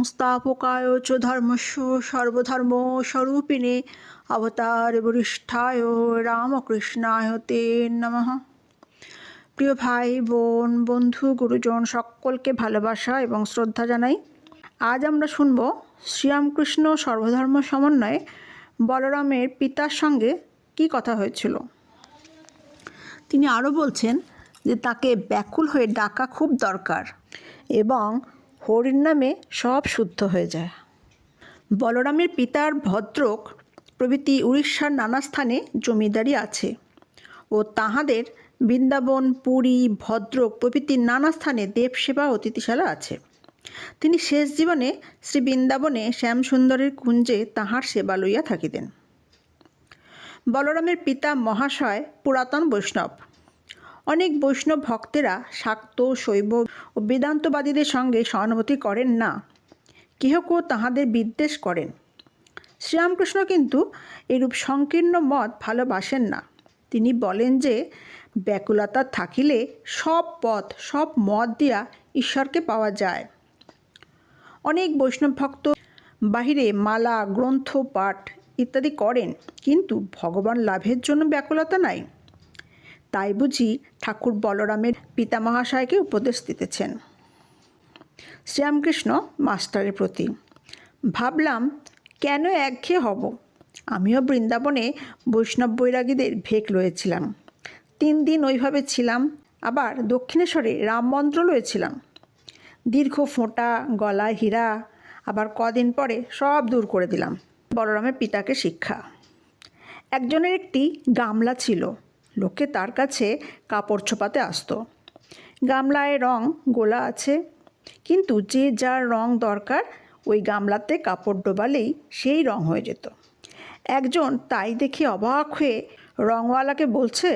সংস্থাপকায় চ ধর্মস্য সর্বধর্ম স্বরূপিণে অবতার বরিষ্ঠায় রামকৃষ্ণায় তে নমঃ প্রিয় ভাই বোন বন্ধু গুরুজন সকলকে ভালোবাসা এবং শ্রদ্ধা জানাই আজ আমরা শুনব শ্রীরামকৃষ্ণ সর্বধর্ম সমন্বয়ে বলরামের পিতার সঙ্গে কি কথা হয়েছিল তিনি আরও বলছেন যে তাকে ব্যাকুল হয়ে ডাকা খুব দরকার এবং হরির নামে সব শুদ্ধ হয়ে যায়। বলরামের পিতার ভদ্রক প্রভৃতি উড়িষ্যার নানা স্থানে জমিদারি আছে ও তাহাদের বৃন্দাবন, পুরী, ভদ্রক প্রভৃতি নানা স্থানে দেবসেবা অতিথিশালা আছে। তিনি শেষ জীবনে শ্রী বৃন্দাবনে শ্যামসুন্দরের কুঞ্জে তাহার সেবা লইয়া থাকিতেন। বলরামের পিতা মহাশয় পুরাতন বৈষ্ণব। অনেক বৈষ্ণব ভক্তেরা শাক্ত, শৈব ও বেদান্তবাদীদের সঙ্গে সহানুভূতি করেন না। কেহ কেউ তাহাদের বিদ্বেষ করেন। শ্রীরামকৃষ্ণ কিন্তু এরূপ সংকীর্ণ মত ভালোবাসেন না। তিনি বলেন যে, ব্যাকুলতা থাকিলে সব পথ, সব মত দিয়া ঈশ্বরকে পাওয়া যায়। অনেক বৈষ্ণব ভক্ত বাহিরে মালা, গ্রন্থ, পাঠ ইত্যাদি করেন, কিন্তু ভগবান লাভের জন্য ব্যাকুলতা নাই। তাই বুঝি ঠাকুর বলরামের পিতামহাশয়কে উপদেশ দিতেছেন। শ্রীরামকৃষ্ণ মাস্টারের প্রতি, ভাবলাম কেন একঘেয়ে হব? আমিও বৃন্দাবনে বৈষ্ণব বৈরাগীদের ভেক লয়েছিলাম। তিন দিন ওইভাবে ছিলাম, আবার দক্ষিণেশ্বরে রাম মন্ত্র লয়েছিলাম। দীর্ঘ ফোঁটা গলায় হীরা, আবার কদিন পরে সব দূর করে দিলাম বলরামের পিতাকে শিক্ষা। একজনের একটি গামলা ছিল লোকে তার কাছে কাপড় ছোপাতে আসতো। গামলায় রং গোলা আছে, কিন্তু যে যার রং দরকার, ওই গামলাতে কাপড় ডোবালেই সেই রং হয়ে যেত। একজন তাই দেখে অবাক হয়ে রংওয়ালাকে বলছে,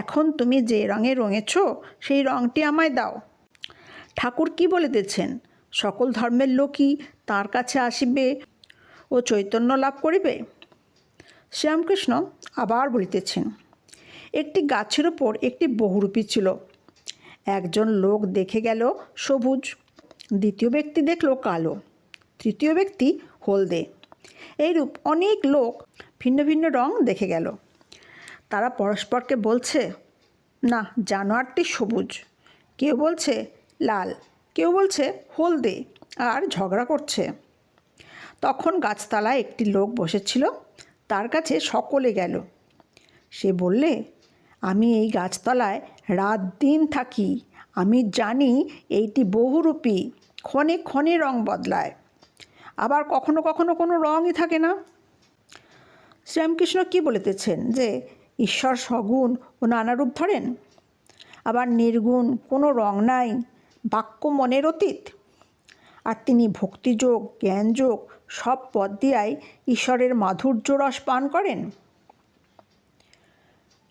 এখন তুমি যে রঙে রঙেছ, সেই রঙটি আমায় দাও। ঠাকুর কি বলিতেছেন সকল ধর্মের লোকই তার কাছে আসিবে ও চৈতন্য লাভ করিবে? শ্রীরামকৃষ্ণ আবার বলিতেছেন একটি গাছের ওপর একটি বহুরূপী ছিল। একজন লোক দেখে গেল সবুজ, দ্বিতীয় ব্যক্তি দেখল কালো, তৃতীয় ব্যক্তি হলদে। এইরূপ অনেক লোক ভিন্ন ভিন্ন রং দেখে গেল। তারা পরস্পরকে বলছে, না, জানোয়ারটি সবুজ। কেউ বলছে, লাল। কেউ বলছে, হলদে। আর ঝগড়া করছে। তখন গাছতলায় একটি লোক বসেছিল, তার কাছে সকলে গেল। সে বললে আমি এই গাছতলায় রাত দিন থাকি। আমি জানি এইটি বহুরূপী, ক্ষণে ক্ষণে রং বদলায়। আবার কখনো কখনো কোনো রঙই থাকে না। শ্রীরামকৃষ্ণ কি বলিতেছেন যে, ঈশ্বর সগুণ ও নানা রূপ ধরেন? আবার নির্গুণ কোনো রং নাই, বাক্য মনের অতীত। আর তিনি ভক্তিযোগ, জ্ঞানযোগ সব পদ দিয়াই ঈশ্বরের মাধুর্য রস পান করেন।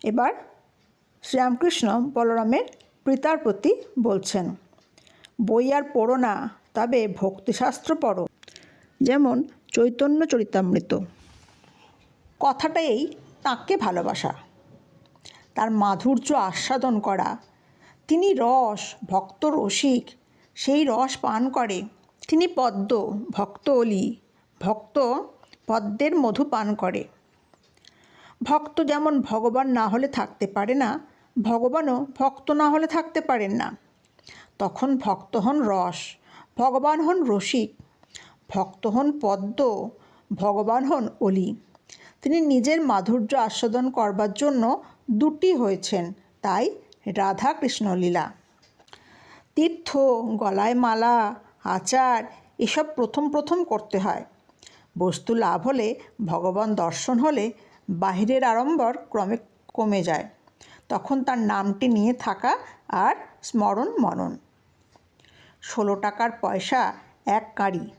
এবার শ্রীরামকৃষ্ণ বলরামের পিতার প্রতি বলছেন, বই আর পড়ো না, তবে ভক্তিশাস্ত্র পড়ো। যেমন চৈতন্য চরিতামৃত। কথাটা এই, তাঁকে ভালোবাসা। তার মাধুর্য আস্বাদন করা, তিনি রস, ভক্ত রসিক, সেই রস পান করে। তিনি পদ্ম, ভক্ত অলি, ভক্ত পদ্মের মধু পান করে। ভক্ত যেমন ভগবান না হলে থাকতে পারে না ভগবানও ভক্ত না হলে থাকতে পারেন না। তখন ভক্ত হন রস, ভগবান হন রসিক, ভক্ত হন পদ্ম, ভগবান হন অলি। তিনি নিজের মাধুর্য আস্বাদন করবার জন্য দুটি হয়েছেন, তাই রাধা কৃষ্ণ লীলা তীর্থ, গলায় মালা, আচার, এসব প্রথম প্রথম করতে হয়। বস্তু লাভ হলে, ভগবান দর্শন হলে, বাহিরের আড়ম্বর ক্রমে কমে যায়। তখন তার নামটি নিয়ে থাকা আর স্মরণ মনন। ষোলো টাকার পয়সা, এক কাঁড়ি।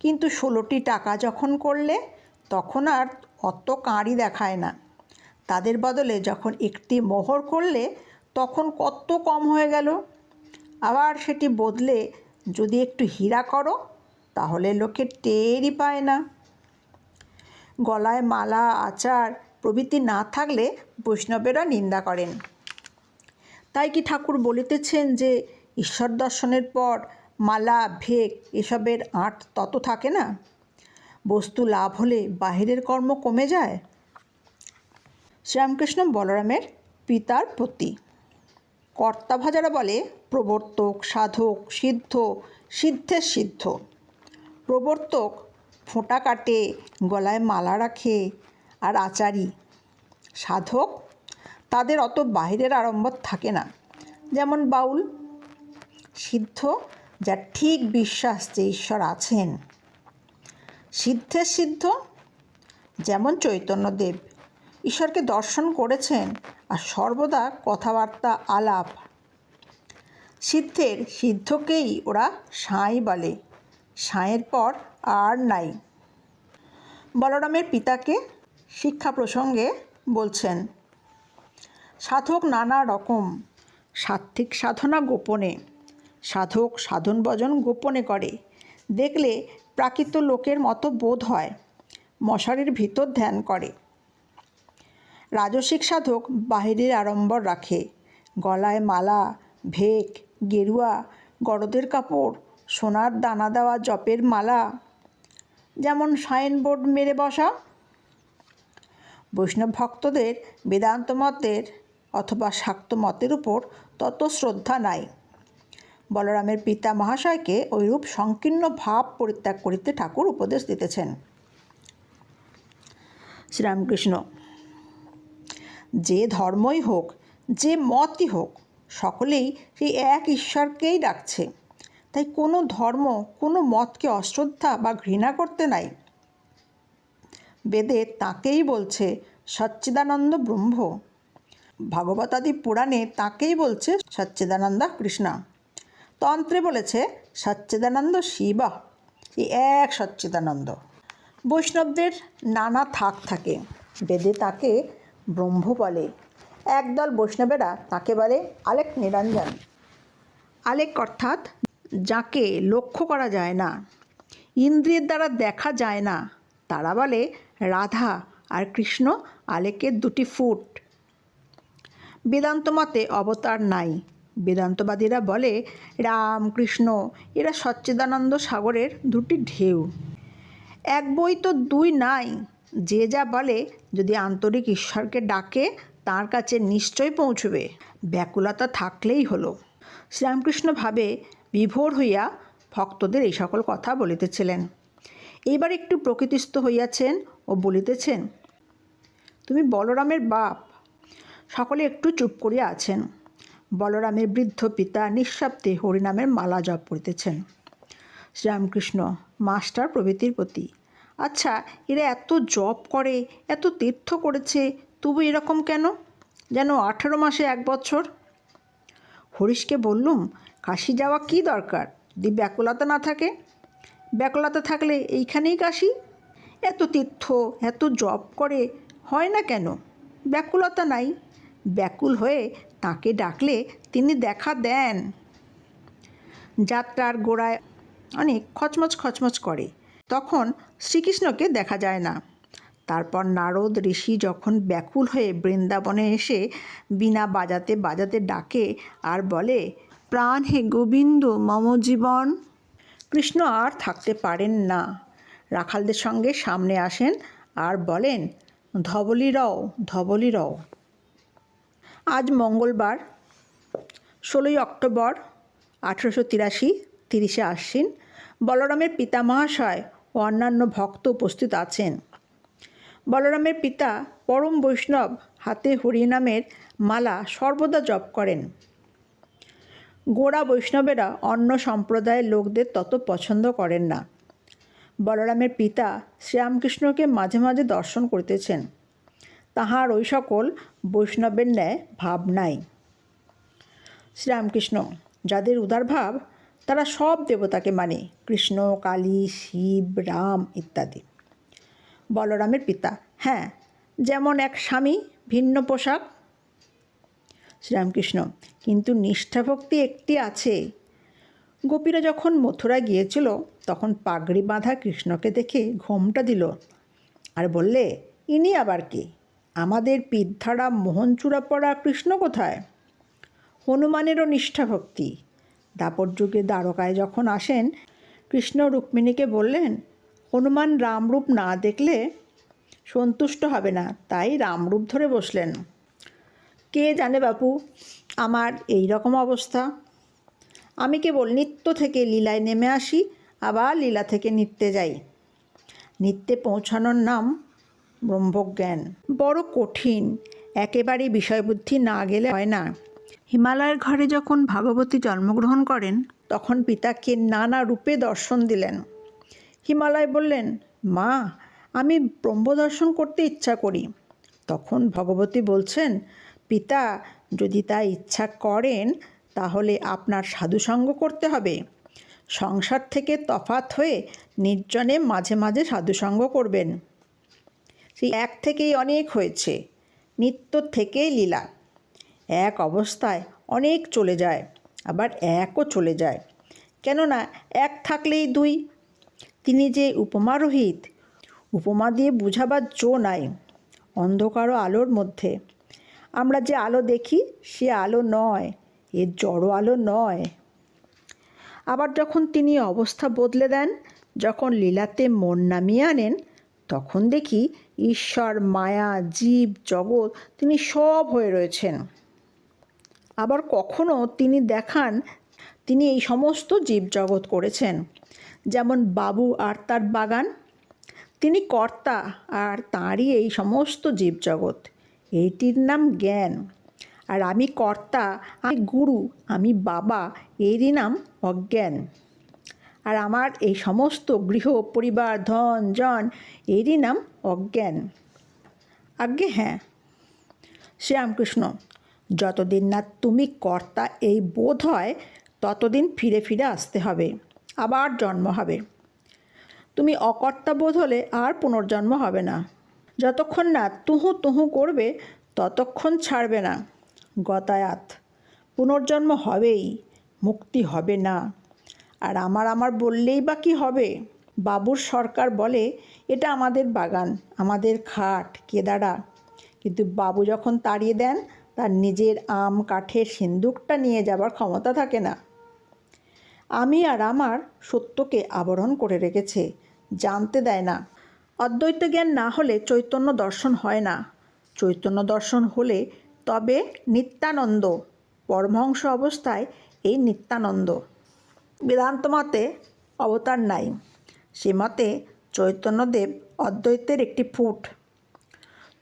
কিন্তু ষোলোটি টাকা যখন করলে, তখন আর অত কাঁড়ি দেখায় না। তাদের বদলে যখন একটি মোহর করলে, তখন কত কম হয়ে গেল। আবার সেটি বদলে যদি একটু হীরা করো, তাহলে লোকে টেরই পায় না। গলায় মালা, আচার প্রভৃতি না থাকলে বৈষ্ণবেরা নিন্দা করেন। তাই কি ঠাকুর বলিতেছেন যে, ঈশ্বর দর্শনের পর মালা, ভেক এসবের আঁট তত থাকে না? বস্তু লাভ হলে বাহিরের কর্ম কমে যায়? শ্রীরামকৃষ্ণ বলরামের পিতার প্রতি কর্তাভাজারা বলে, প্রবর্তক, সাধক, সিদ্ধ সিদ্ধের সিদ্ধ। প্রবর্তক ফোঁটা কাটে, গলায় মালা রাখে আর আচারী। সাধক, তাদের অত বাহিরের আড়ম্বর থাকে না। যেমন বাউল সিদ্ধ, যার ঠিক বিশ্বাস যে ঈশ্বর আছেন। সিদ্ধের সিদ্ধ, যেমন চৈতন্যদেব। ঈশ্বরকে দর্শন করেছেন আর সর্বদা কথাবার্তা, আলাপ। সিদ্ধের, সিদ্ধকেই ওরা সাঁই বলে। সাঁয়ের পর আর নাই। বলরামের পিতাকে শিক্ষা প্রসঙ্গে বলছেন, সাধক নানা রকম, সাত্ত্বিক সাধনা গোপনে, সাধক সাধন ভজন গোপনে করে। দেখলে প্রাকৃত লোকের মতো বোধ হয়, মশারির ভিতর ধ্যান করে। রাজসিক সাধক বাহিরের আড়ম্বর রাখে, গলায় মালা, ভেক, গেরুয়া, গরদের কাপড়, সোনার দানা দেওয়া জপের মালা, যেমন সাইনবোর্ড মেরে বসা বৈষ্ণব ভক্তদের বেদান্ত মতের অথবা শাক্ত মতের উপর তত শ্রদ্ধা নাই। বলরামের পিতা মহাশয়কে ওইরূপ সংকীর্ণ ভাব পরিত্যাগ করিতে ঠাকুর উপদেশ দিতেছেন। শ্রীরামকৃষ্ণ, যে ধর্মই হোক, যে মতই হোক, সকলেই সেই এক ঈশ্বরকেই ডাকছে। তাই কোনো ধর্ম, কোনো মতকে অশ্রদ্ধা বা ঘৃণা করতে নাই। বেদে তাকেই বলছে সচ্চিদানন্দ ব্রহ্ম। ভাগবতাদি পুরাণে তাকেই বলছে সচ্চিদানন্দা কৃষ্ণা। তন্ত্রে বলেছে সচ্চিদানন্দ শিবা। এই এক সচ্চিদানন্দ। বৈষ্ণবদের নানা থাক থাকে। বেদে তাকে ব্রহ্ম বলে। একদল বৈষ্ণবেরা তাকে বলে আলেক নিরঞ্জন। আলেক অর্থাৎ যাকে লক্ষ্য করা যায় না। ইন্দ্রিয়ের দ্বারা দেখা যায় না। তারা বলে, রাধা আর কৃষ্ণ আলেকের দুটি ফুট। বেদান্ত মতে অবতার নাই। বেদান্তবাদীরা বলে, রাম, কৃষ্ণ, এরা সচ্চিদানন্দ সাগরের দুটি ঢেউ। এক বই তো দুই নাই। যে যা বলে, যদি আন্তরিক ঈশ্বরকে ডাকে, তার কাছে নিশ্চয় পৌঁছবে। ব্যাকুলতা থাকলেই হলো। শ্রীরামকৃষ্ণ ভাবে বিভোর হইয়া ভক্তদের এই সকল কথা বলিতেছিলেন। এইবার একটু প্রকৃতিস্থ হইয়াছেন ও বলিতেছেন, তুমি বলরামের বাপ। সকলে একটু চুপ করিয়া আছেন। বলরামের বৃদ্ধ পিতা নিঃশব্দে হরিনামের মালা জপ করিতেছেন। শ্রীরামকৃষ্ণ, মাস্টার প্রভৃতির প্রতি আচ্ছা এরা এত জপ করে, এত তীর্থ করেছে, তবু এরকম কেন? যেন আঠেরো মাসে এক বছর? হরিশকে বললুম, কাশি যাওয়া কি দরকার? যদি ব্যাকুলতা না থাকে? ব্যাকুলতা থাকলে এইখানেই কাশি? এত তীর্থ, এত জপ করে হয় না কেন? ব্যাকুলতা নাই। ব্যাকুল হয়ে তাকে ডাকলে তিনি দেখা দেন। যাত্রার গোড়ায় অনেক খচমচ খচমচ করে। তখন শ্রীকৃষ্ণকে দেখা যায় না। তারপর নারদ ঋষি যখন ব্যাকুল হয়ে বৃন্দাবনে এসে বিনা বাজাতে বাজাতে ডাকে আর বলে, প্রাণ হে গোবিন্দ, মম জীবন। কৃষ্ণ আর থাকতে পারেন না। রাখালদের সঙ্গে সামনে আসেন আর বলেন, ধবলি রও ধবলি রও। আজ মঙ্গলবার, ষোলোই অক্টোবর, আঠেরোশো তিরাশি তিরিশে আশ্বিন, বলরামের পিতা মহাশয় ও অন্যান্য ভক্ত উপস্থিত আছেন। বলরামের পিতা পরম বৈষ্ণব হাতে হরিনামের মালা সর্বদা জপ করেন। গোড়া বৈষ্ণবেরা অন্য সম্প্রদায়ের লোকদের তত পছন্দ করেন না। বলরামের পিতা শ্রীরামকৃষ্ণকে মাঝে মাঝে দর্শন করতেছেন। তাহার ওই সকল বৈষ্ণবের ন্যায় ভাব নাই। শ্রীরামকৃষ্ণ, যাদের উদার ভাব, তারা সব দেবতাকে মানে কৃষ্ণ, কালী, শিব, রাম ইত্যাদি। বলরামের পিতা হ্যাঁ যেমন এক স্বামী ভিন্ন পোশাক শ্রীরামকৃষ্ণ। কিন্তু নিষ্ঠাভক্তি একটি আছে। গোপীরা যখন মথুরা গিয়েছিল, তখন পাগড়ি বাঁধা কৃষ্ণকে দেখে ঘোমটা দিল। আর বললে, ইনি আবার কে? আমাদের পিদ্ধারা মোহনচূড়া পড়া কৃষ্ণ কোথায়? হনুমানেরও নিষ্ঠাভক্তি। দাপর যুগে দ্বারকায় যখন আসেন, কৃষ্ণ রুক্মিণীকে বললেন, হনুমান রামরূপ না দেখলে সন্তুষ্ট হবে না। তাই রামরূপ ধরে বসলেন। কে জানে বাপু? আমার এই রকম অবস্থা। আমি কেবল নিত্য থেকে লীলায় নেমে আসি, আবার লীলা থেকে নিত্যে যাই। নিত্যে পৌঁছানোর নাম ব্রহ্মজ্ঞান। বড় কঠিন, একেবারেই বিষয়বুদ্ধি না গেলে হয় না। হিমালয়ের ঘরে যখন ভাগবতী জন্মগ্রহণ করেন, তখন পিতাকে নানা রূপে দর্শন দিলেন। হিমালয় বললেন, মা, আমি ব্রহ্ম দর্শন করতে ইচ্ছা করি। তখন ভগবতী বলছেন পিতা যদি তা ইচ্ছা করেন, তাহলে আপনার সাধুসঙ্গ করতে হবে। সংসার থেকে তফাত হয়ে নির্জনে মাঝে মাঝে সাধুসঙ্গ করবেন। সেই এক থেকেই অনেক হয়েছে, নিত্য থেকেই লীলা। এক অবস্থায় অনেক চলে যায়, আবার একও চলে যায়। কেননা এক থাকলেই দুই। তিনি যে উপমারোহিত উপমা দিয়ে বুঝাবার জো নাই অন্ধকার আলোর মধ্যে। আমরা যে আলো দেখি, সে আলো নয় এর জড়ো আলো নয়। আবার যখন তিনি অবস্থা বদলে দেন, যখন লীলাতে মন নামিয়ে আনেন, তখন দেখি ঈশ্বর, মায়া, জীব, জগৎ, তিনি সব হয়ে রয়েছেন। আবার কখনো তিনি দেখান, তিনি এই সমস্ত জীবজগৎ করেছেন, যেমন বাবু আর তার বাগান। তিনি কর্তা আর তাঁরই এই সমস্ত জীবজগৎ এইটির নাম জ্ঞান। আর আমি কর্তা, আমি গুরু, আমি বাবা, এরই নাম অজ্ঞান। আর আমার এই সমস্ত গৃহ, পরিবার, ধন, জন, এরই নাম অজ্ঞান। আজ্ঞে হ্যাঁ। শ্রীরামকৃষ্ণ, যতদিন না তুমি কর্তা এই বোধ হয়, ততদিন ফিরে ফিরে আসতে হবে, আবার জন্ম হবে। তুমি অকর্তা বোধ হলে আর পুনর্জন্ম হবে না। যতক্ষণ না তুহু তুহু করবে, ততক্ষণ ছাড়বে না। গতায়াত। পুনর্জন্ম হবেই, মুক্তি হবে না। আর আমার আমার বললেই বা কী হবে? বাবুর সরকার বলে, এটা আমাদের বাগান, আমাদের খাট, কেদারা। কিন্তু বাবু যখন তাড়িয়ে দেন, তার নিজের আম, কাঠের সিন্দুকটা নিয়ে যাবার ক্ষমতা থাকে না। আমি আর আমার সত্যকে আবরণ করে রেখেছে, জানতে দেয় না। অদ্বৈত জ্ঞান না হলে চৈতন্য দর্শন হয় না। চৈতন্য দর্শন হলে তবে নিত্যানন্দ, পরমহংস অবস্থায় এই নিত্যানন্দ। বেদান্ত মতে অবতার নাই। সে মতে চৈতন্যদেব অদ্বৈতের একটি ফুট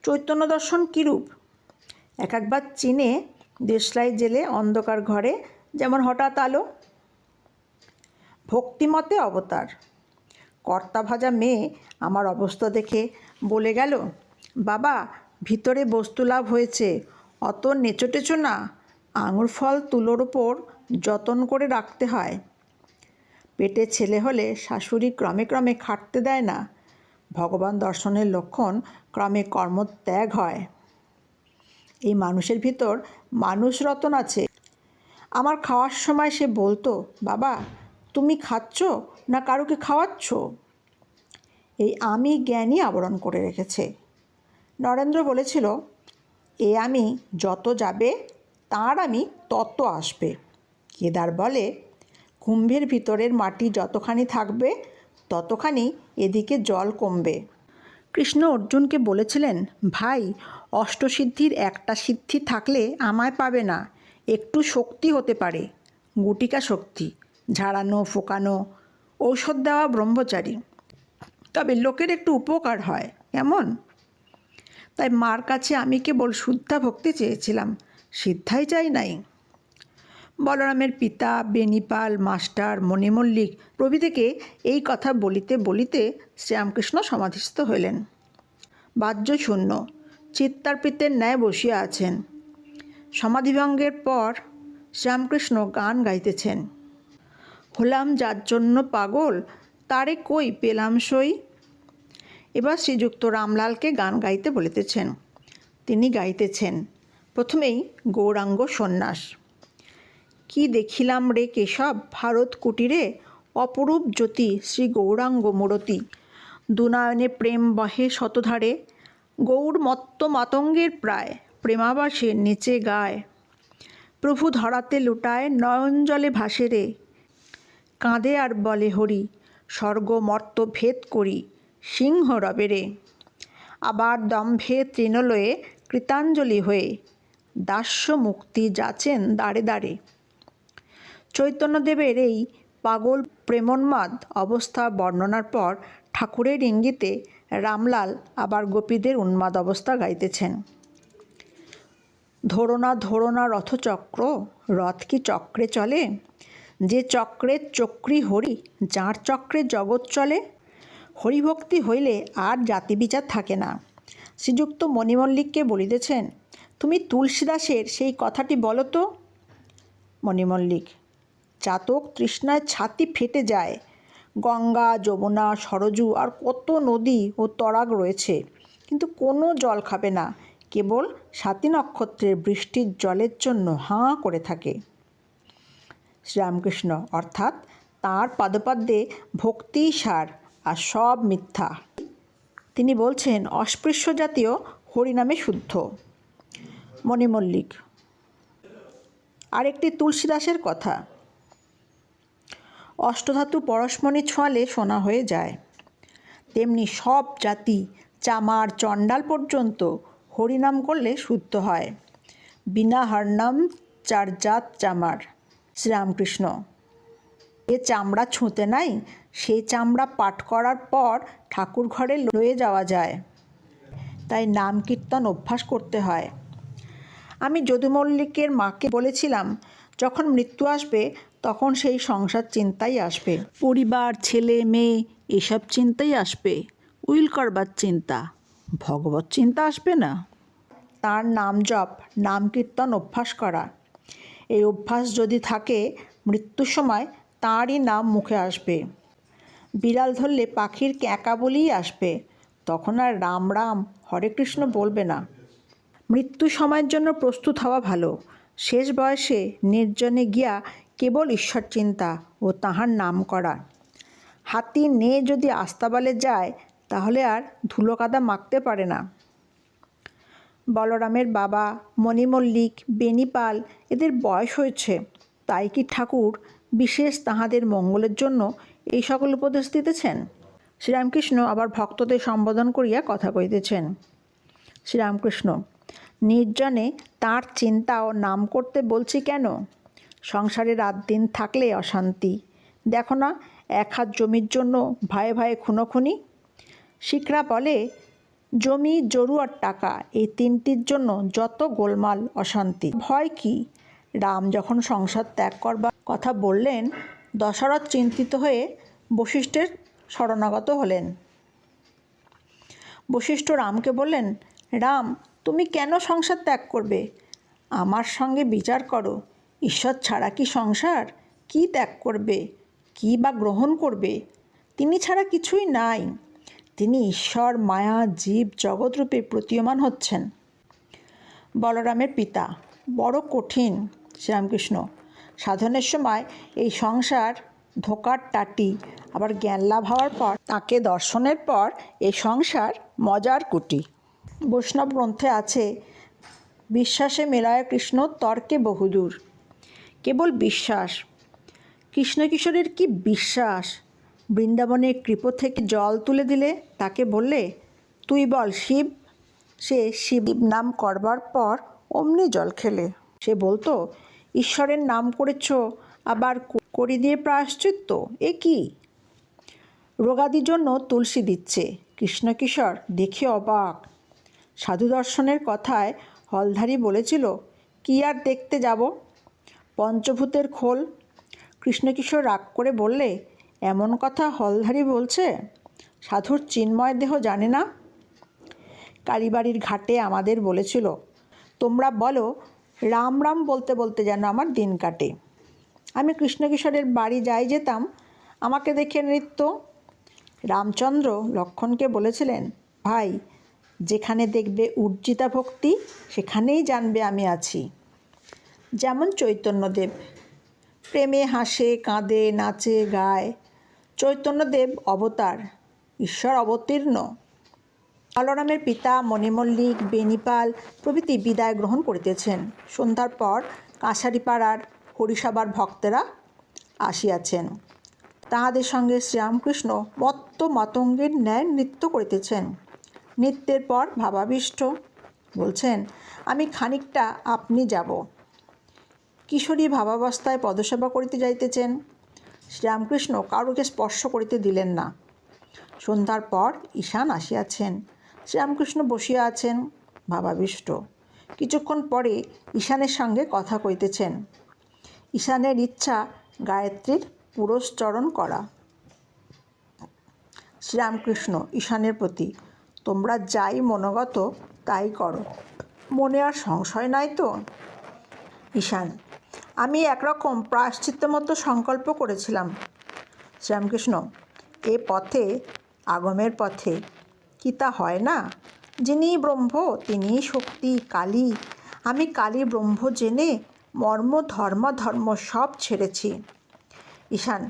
চৈতন্য দর্শন কীরূপ? এক একবার চীনে দেশলাই জেলে অন্ধকার ঘরে যেমন হঠাৎ আলো। ভক্তিমতে অবতার। কর্তা ভাজা মেয়ে আমার অবস্থা দেখে বলে গেল, বাবা, ভিতরে বস্তু লাভ হয়েছে, অত নেচো টেচো না। আঙুর ফল তুলোর ওপর যতন করে রাখতে হয়। পেটে ছেলে হলে শাশুড়ি ক্রমে ক্রমে খাটতে দেয় না। ভগবান দর্শনের লক্ষণ ক্রমে কর্মত্যাগ হয়। এই মানুষের ভিতর মানুষ রতন আছে। আমার খাওয়ার সময় সে বলতো, বাবা তুমি খাচ্ছ না কারোকে খাওয়াচ্ছ? এই আমি জ্ঞানই আবরণ করে রেখেছে। নরেন্দ্র বলেছিল, এ আমি যত যাবে, তার আমি তত আসবে। কেদার বলে, কুম্ভের ভিতরের মাটি যতখানি থাকবে, ততখানি এদিকে জল কমবে। কৃষ্ণ অর্জুনকে বলেছিলেন, ভাই, অষ্টসিদ্ধির একটা সিদ্ধি থাকলে আমায় পাবে না, একটু শক্তি হতে পারে, গুটিকা শক্তি। ঝাড়ানো, ফোকানো, ঔষধ দেওয়া ব্রহ্মচারী। তবে লোকের একটু উপকার হয়, কেমন? তাই মার কাছে আমি কেবল শুদ্ধা ভক্তি চেয়েছিলাম, সিদ্ধাই চাই নাই। বলরামের পিতা, বেনিপাল, মাস্টার, মণিমল্লিক প্রভৃতিকে এই কথা বলিতে বলিতে শ্রীরামকৃষ্ণ সমাধিস্থ হইলেন। বাহ্য শূন্য, চিত্তার্পিতের ন্যায় বসিয়া আছেন। সমাধিভঙ্গের পর শ্রীরামকৃষ্ণ গান গাইতেছেন। হলাম যার জন্য পাগল? তারে কই পেলাম সই? এবার শ্রীযুক্ত রামলালকে গান গাইতে বলিতেছেন। তিনি গাইতেছেন, প্রথমেই গৌরাঙ্গ সন্ন্যাস। কি দেখিলাম রে কেশব, ভারত কুটিরে? অপরূপ জ্যোতি, শ্রী গৌরাঙ্গ মূরতি। দুনায়নে প্রেম বহে শতধারে, গৌর মত্ত মাতঙ্গের প্রায় প্রেমাবাসে নেচে গায়। প্রভু ধরাতে লুটায়, নয়ন জলে ভাসে রে কাঁদে আর বলে হরি স্বর্গ মর্ত ভেদ করি, সিংহ রবে রে। আবার দম্ভে তৃণলয়ে কৃতাঞ্জলি হয়ে, দাস্য মুক্তি যাচেন দাঁড়ে দাঁড়ে চৈতন্যদেবের এই পাগল প্রেমোন্মাদ অবস্থা বর্ণনার পর ঠাকুরের ইঙ্গিতে রামলাল আবার গোপীদের উন্মাদ অবস্থা গাইতেছেন। ধরো না ধরো না রথচক্র, রথ কি চক্রে চলে? যে চক্রের চক্রী হরি, যাঁর চক্রে জগৎ চলে, হরিভক্তি হইলে আর জাতিবিচার থাকে না। শ্রীযুক্ত মণিমল্লিককে বলিতেছেন, তুমি তুলসীদাসের সেই কথাটি বলো তো। মণিমল্লিক, চাতক তৃষ্ণায় ছাতি ফেটে যায়। গঙ্গা, যমুনা, সরজু আর কত নদী ও তরাগ রয়েছে। কিন্তু কোনো জল খাবে না। কেবল সাতী নক্ষত্রের বৃষ্টির জলের জন্য হাঁ করে থাকে। শ্রীরামকৃষ্ণ। অর্থাৎ তাঁর পাদপাদ্যে ভক্তিই সার আর সব মিথ্যা। তিনি বলছেন, অস্পৃশ্য জাতীয় হরিনামে শুদ্ধ। মণিমল্লিক। আরেকটি তুলসীদাসের কথা। অষ্টধাতু পরশমণি ছোঁয়ালে সোনা হয়ে যায়। তেমনি সব জাতি চামার চণ্ডাল পর্যন্ত হরিনাম করলে শুদ্ধ হয়। বিনা হরনাম চার জাত চামার। শ্রীরামকৃষ্ণ। এ চামড়া ছুঁতে নাই, সেই চামড়া পাঠ করার পর ঠাকুর ঘরে লয়ে যাওয়া যায়। তাই নাম কীর্তন অভ্যাস করতে হয়। আমি যদু মল্লিকের মাকে বলেছিলাম, যখন মৃত্যু আসবে, তখন সেই সংসার চিন্তাই আসবে। পরিবার, ছেলে, মেয়ে, এসব চিন্তাই আসবে। উইল করবার চিন্তা, ভগবত চিন্তা আসবে না? তার নাম জপ নাম কীর্তন অভ্যাস করা। এই অভ্যাস যদি থাকে মৃত্যুর সময় তাঁরই নাম মুখে আসবে। বিড়াল ধরলে পাখির ক্যাঁকা বলেই আসবে। তখন আর রাম রাম, হরে কৃষ্ণ বলবে না। মৃত্যু সময়ের জন্য প্রস্তুত হওয়া ভালো। শেষ বয়সে নির্জনে গিয়া কেবল ঈশ্বর চিন্তা ও তাহার নাম করা। হাতি নে যদি আস্তাবালে যায়, তাহলে আর ধুলো কাদা মাখতে পারে না। বলরামের বাবা, মণিমল্লিক, বেনিপাল এদের বয়স হয়েছে। তাই কি ঠাকুর বিশেষ তাহাদের মঙ্গলের জন্য এই সকল উপদেশ দিতেছেন? শ্রীরামকৃষ্ণ আবার ভক্তদের সম্বোধন করিয়া কথা কইতেছেন শ্রীরামকৃষ্ণ, নির্জনে তার চিন্তা ও নাম করতে বলছি কেন? সংসারে রাত দিন থাকলে অশান্তি। দেখো না, এক হাত জমির জন্য ভয়ে ভয়ে খুনোখুনি। শিখরা বলে জমি জরুয়ার টাকা এই তিনটির জন্য যত গোলমাল অশান্তি। ভয় কি? রাম যখন সংসার ত্যাগ করবার কথা বললেন, দশরথ চিন্তিত হয়ে বশিষ্ঠের শরণাগত হলেন। বশিষ্ঠ রামকে বললেন, রাম, তুমি কেন সংসার ত্যাগ করবে? আমার সঙ্গে বিচার করো। ঈশ্বর ছাড়া কি সংসার? কি ত্যাগ করবে? কি বা গ্রহণ করবে? তিনি ছাড়া কিছুই নাই। তিনি ঈশ্বর, মায়া, জীব, জগৎরূপে প্রতীয়মান হচ্ছেন। বলরামের পিতা, বড় কঠিন শ্রীরামকৃষ্ণ। সাধনের সময় এই সংসার ধোকার টাটি, আবার জ্ঞান লাভ হওয়ার পর তাকে দর্শনের পর এই সংসার মজার কুটি। বৈষ্ণব গ্রন্থে আছে, বিশ্বাসে মেলায় কৃষ্ণ, তর্কে বহুদূর। কেবল বিশ্বাস। কৃষ্ণ কিশোরের কি বিশ্বাস? বৃন্দাবনে কৃপ থেকে জল তুলে দিলে? তাকে বললে, তুই বল শিব। সে শিব নাম করবার পর অমনি জল খেলে। সে বলতো, ঈশ্বরের নাম করেছ, আবার করি দিয়ে প্রায়শ্চিত্ত? এ কি? রোগাদির জন্য তুলসী দিচ্ছে। কৃষ্ণকিশোর দেখে অবাক। সাধু দর্শনের কথায় হলধারী বলেছিল, কি আর দেখতে যাব? পঞ্চভূতের খোল। কৃষ্ণকিশোর রাগ করে বললে এমন কথা হলধারী বলছে? সাধুর চিন্ময় দেহ জানে না? কালীবাড়ির ঘাটে আমাদের বলেছিল, তোমরা বলো, রাম রাম বলতে বলতে যেন আমার দিন কাটে। আমি কৃষ্ণকিশোরের বাড়ি যাই যেতাম, আমাকে দেখে নৃত্য। রামচন্দ্র লক্ষণকে বলেছিলেন, ভাই, যেখানে দেখবে উর্জিতা ভক্তি, সেখানেই জানবে আমি আছি। যেমন চৈতন্যদেব, প্রেমে হাসে, কাঁদে, নাচে, গায় চৈতন্যদেব অবতার, ঈশ্বর অবতীর্ণ। বলরামের পিতা মণিমল্লিক বেনিপাল প্রভৃতি বিদায় গ্রহণ করিতেছেন। সন্ধ্যার পর কাছারিপাড়ার হরিসভার ভক্তেরা আসিয়াছেন। তাহাদের সঙ্গে শ্রীরামকৃষ্ণ মত্ত মাতঙ্গের ন্যায় নৃত্য করিতেছেন। নৃত্যের পর ভাবাবিষ্ট, বলছেন, আমি খানিকটা আপনি যাব। কিশোরী ভাবাবস্থায় পদসেবা করিতে যাইতেছেন। শ্রীরামকৃষ্ণ কারুকে স্পর্শ করিতে দিলেন না। সন্ধ্যার পর ঈশান আসিয়াছেন। শ্রীরামকৃষ্ণ বসিয়া আছেন ভাবাবিষ্ট। কিছুক্ষণ পরে ঈশানের সঙ্গে কথা কইতেছেন। ঈশানের ইচ্ছা গায়ত্রীর পুরস্চরণ করা। শ্রীরামকৃষ্ণ, ঈশানের প্রতি, তোমরা যাই মনোগত তাই করো। মনে আর সংশয় নাই তো? ঈশান, আমি একরকম প্রায়শ্চিত্ত মতো সংকল্প করেছিলাম। শ্রীরামকৃষ্ণ, এ পথে, আগমের পথে কি তা হয় না? যিনি ব্রহ্ম, তিনি শক্তি, কালী। আমি কালী ব্রহ্ম জেনে মর্ম, ধর্ম ধর্ম সব ছেড়েছি। ঈশান,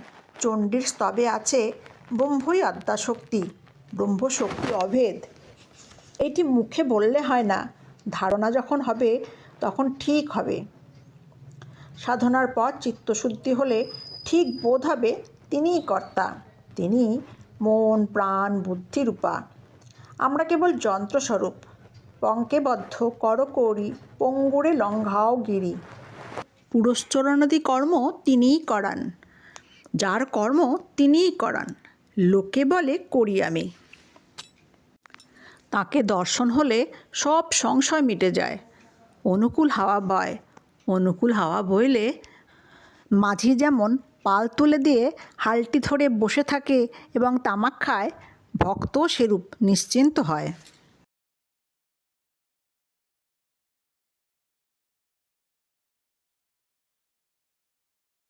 চণ্ডীর স্তবে আছে ব্রহ্মই আদ্যাশক্তি ব্রহ্মশক্তি অভেদ। এটি মুখে বললে হয় না, ধারণা যখন হবে, তখন ঠিক হবে। সাধনার পর চিত্তশুদ্ধি হলে ঠিক বোধ হবে তিনিই কর্তা। তিনি মন, প্রাণ বুদ্ধিরূপা আমরা কেবল যন্ত্রস্বরূপ। পঙ্কেবদ্ধ, করকৌরি, পঙ্গুরে লঙ্ঘাও গিরি। পুরস্চরণাদি কর্ম তিনিই করান। যার কর্ম তিনিই করান। লোকে বলে, করি আমি। তাকে দর্শন হলে সব সংশয় মিটে যায়। অনুকূল হাওয়া বয়। অনুকূল হাওয়া বইলে মাঝি যেমন পাল তুলে দিয়ে হালটি ধরে বসে থাকে এবং তামাক খায় ভক্ত সেরূপ নিশ্চিন্ত হয়।